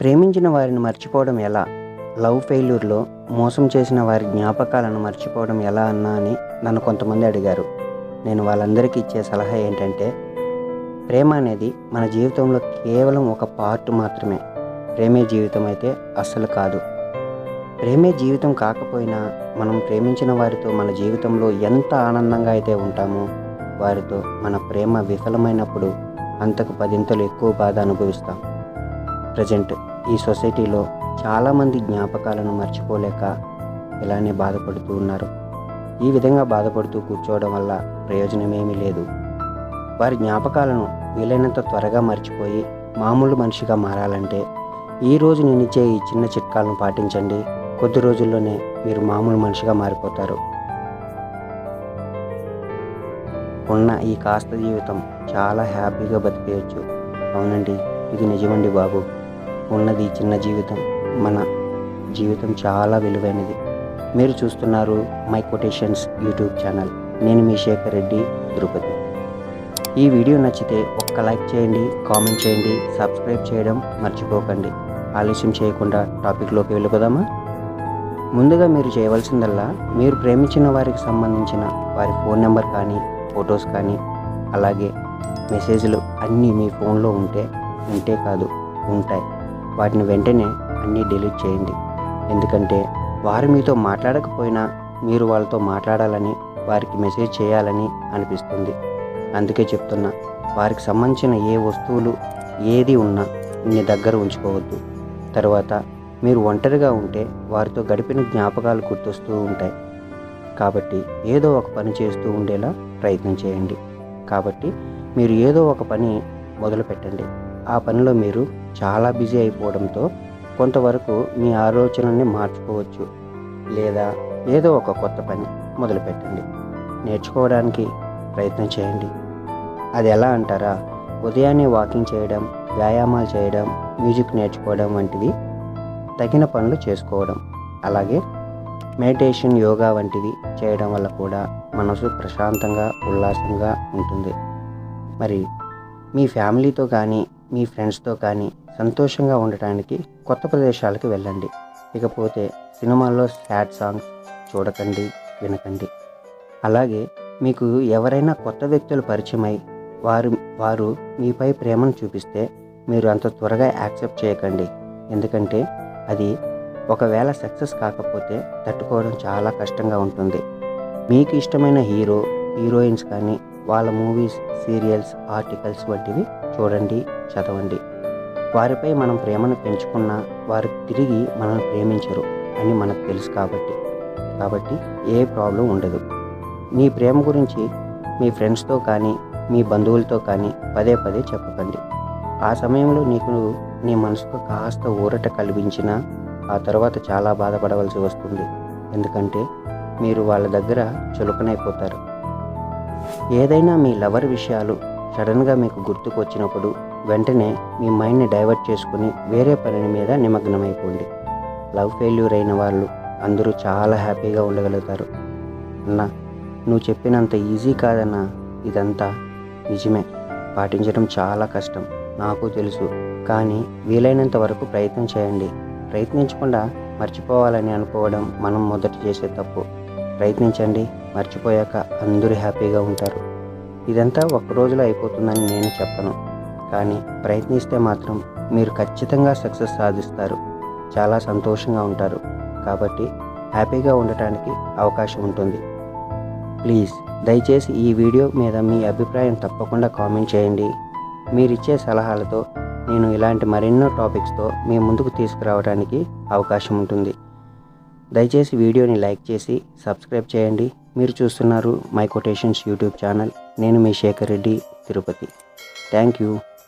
ప్రేమించిన వారిని మర్చిపోవడం ఎలా? లవ్ ఫెయిల్యూర్లో మోసం చేసిన వారి జ్ఞాపకాలను మర్చిపోవడం ఎలా అన్నా అని నన్ను కొంతమంది అడిగారు. నేను వాళ్ళందరికీ ఇచ్చే సలహా ఏంటంటే ప్రేమ అనేది మన జీవితంలో కేవలం ఒక పార్ట్ మాత్రమే. ప్రేమే జీవితం అయితే అస్సలు కాదు. ప్రేమే జీవితం కాకపోయినా మనం ప్రేమించిన వారితో మన జీవితంలో ఎంత ఆనందంగా అయితే ఉంటామో వారితో మన ప్రేమ విఫలమైనప్పుడు అంతకు పదింతలు ఎక్కువ బాధ అనుభవిస్తాం. ప్రజెంట్ ఈ సొసైటీలో చాలామంది జ్ఞాపకాలను మర్చిపోలేక ఇలానే బాధపడుతూ ఉన్నారు. ఈ విధంగా బాధపడుతూ కూర్చోవడం వల్ల ప్రయోజనమేమీ లేదు. వారి జ్ఞాపకాలను వీలైనంత త్వరగా మర్చిపోయి మామూలు మనిషిగా మారాలంటే ఈ రోజు నేను ఇచ్చే ఈ చిన్న చిట్కాలను పాటించండి. కొద్ది రోజుల్లోనే మీరు మామూలు మనిషిగా మారిపోతారు. ఉన్న ఈ కాస్త జీవితం చాలా హ్యాపీగా బతికేయచ్చు. అవునండి ఇది నిజమండి బాబు. ఉన్నది చిన్న జీవితం. మన జీవితం చాలా విలువైనది. మీరు చూస్తున్నారు మై కొటేషన్స్ యూట్యూబ్ ఛానల్. నేను మీ శేఖర్ రెడ్డి తిరుపతి ఈ వీడియో నచ్చితే ఒక్క లైక్ చేయండి కామెంట్ చేయండి సబ్స్క్రైబ్ చేయడం మర్చిపోకండి. ఆలస్యం చేయకుండా టాపిక్లోకి వెళ్ళిపోదామా? ముందుగా మీరు చేయవలసిందల్లా మీరు ప్రేమించిన వారికి సంబంధించిన వారి ఫోన్ నెంబర్ కానీ ఫొటోస్ కానీ అలాగే మెసేజ్లు అన్నీ మీ ఫోన్లో ఉంటే ఉంటే కాదు ఉంటాయి. వాటిని వెంటనే అన్నీ డిలీట్ చేయండి. ఎందుకంటే వారు మీతో మాట్లాడకపోయినా మీరు వాళ్ళతో మాట్లాడాలని వారికి మెసేజ్ చేయాలని అనిపిస్తుంది. అందుకే చెప్తున్నా వారికి సంబంధించిన ఏ వస్తువులు ఏది ఉన్నా మీ దగ్గర ఉంచుకోవద్దు. తర్వాత మీరు ఒంటరిగా ఉంటే వారితో గడిపిన జ్ఞాపకాలు గుర్తొస్తూ ఉంటాయి. కాబట్టి ఏదో ఒక పని చేస్తూ ఉండేలా ప్రయత్నం చేయండి. కాబట్టి మీరు ఏదో ఒక పని మొదలు పెట్టండి ఆ పనిలో మీరు చాలా బిజీ అయిపోవడంతో కొంతవరకు మీ ఆలోచనల్ని మార్చుకోవచ్చు లేదా ఏదో ఒక కొత్త పని మొదలుపెట్టండి. నేర్చుకోవడానికి ప్రయత్నం చేయండి. అది ఎలా అంటారా? ఉదయాన్నే వాకింగ్ చేయడం వ్యాయామాలు చేయడం మ్యూజిక్ నేర్చుకోవడం వంటివి తగిన పనులు చేసుకోవడం. అలాగే మెడిటేషన్ యోగా వంటివి చేయడం వల్ల కూడా మనసు ప్రశాంతంగా ఉల్లాసంగా ఉంటుంది. మరి మీ ఫ్యామిలీతో కానీ మీ ఫ్రెండ్స్తో కానీ సంతోషంగా ఉండటానికి కొత్త ప్రదేశాలకు వెళ్ళండి. ఇకపోతే సినిమాల్లో సాడ్ సాంగ్స్ చూడకండి వినకండి. అలాగే మీకు ఎవరైనా కొత్త వ్యక్తులు పరిచయమై వారు వారు మీపై ప్రేమను చూపిస్తే మీరు అంత త్వరగా యాక్సెప్ట్ చేయకండి. ఎందుకంటే అది ఒకవేళ సక్సెస్ కాకపోతే తట్టుకోవడం చాలా కష్టంగా ఉంటుంది. మీకు ఇష్టమైన హీరో హీరోయిన్స్ కానీ వాళ్ళ మూవీస్ సీరియల్స్ ఆర్టికల్స్ వంటివి చూడండి చదవండి. వారిపై మనం ప్రేమను పెంచుకున్నా వారు తిరిగి మనల్ని ప్రేమించరు అని మనకు తెలుసు కాబట్టి. కాబట్టి ఏ ప్రాబ్లం ఉండదు. మీ ప్రేమ గురించి మీ ఫ్రెండ్స్తో కానీ మీ బంధువులతో కానీ పదే పదే చెప్పకండి. ఆ సమయంలో నీకు నీ మనసుకు కాస్త ఊరట కల్పించినా ఆ తర్వాత చాలా బాధపడవలసి వస్తుంది. ఎందుకంటే మీరు వాళ్ళ దగ్గర చులకనైపోతారు. ఏదైనా మీ లవర్ విషయాలు సడన్గా మీకు గుర్తుకు వచ్చినప్పుడు వెంటనే మీ మైండ్ని డైవర్ట్ చేసుకుని వేరే పని మీద నిమగ్నమైపోండి. లవ్ ఫెయిల్యూర్ అయిన వాళ్ళు అందరూ చాలా హ్యాపీగా ఉండగలుగుతారు. అన్న నువ్వు చెప్పినంత ఈజీ కాదన్నా ఇదంతా నిజమే. పాటించడం చాలా కష్టం నాకు తెలుసు. కానీ వీలైనంత వరకు ప్రయత్నం చేయండి. ప్రయత్నించకుండా మర్చిపోవాలని అనుకోవడం మనం మొదట చేసే తప్పు. ప్రయత్నించండి. మర్చిపోయాక అందరూ హ్యాపీగా ఉంటారు. ఇదంతా ఒక్క రోజులో అయిపోతుందని నేను చెప్పను. కానీ ప్రయత్నిస్తే మాత్రం మీరు ఖచ్చితంగా సక్సెస్ సాధిస్తారు. చాలా సంతోషంగా ఉంటారు. కాబట్టి హ్యాపీగా ఉండటానికి అవకాశం ఉంటుంది. ప్లీజ్ దయచేసి ఈ వీడియో మీద మీ అభిప్రాయం తప్పకుండా కామెంట్ చేయండి. మీరిచ్చే సలహాలతో నేను ఇలాంటి మరెన్నో టాపిక్స్తో మీ ముందుకు తీసుకురావడానికి అవకాశం ఉంటుంది. దయచేసి వీడియోని లైక్ చేసి సబ్స్క్రైబ్ చేయండి. మీరు చూస్తున్నారు మై కొటేషన్స్ యూట్యూబ్ ఛానల్. నేను మీ శేఖర్ రెడ్డి తిరుపతి. Thank you.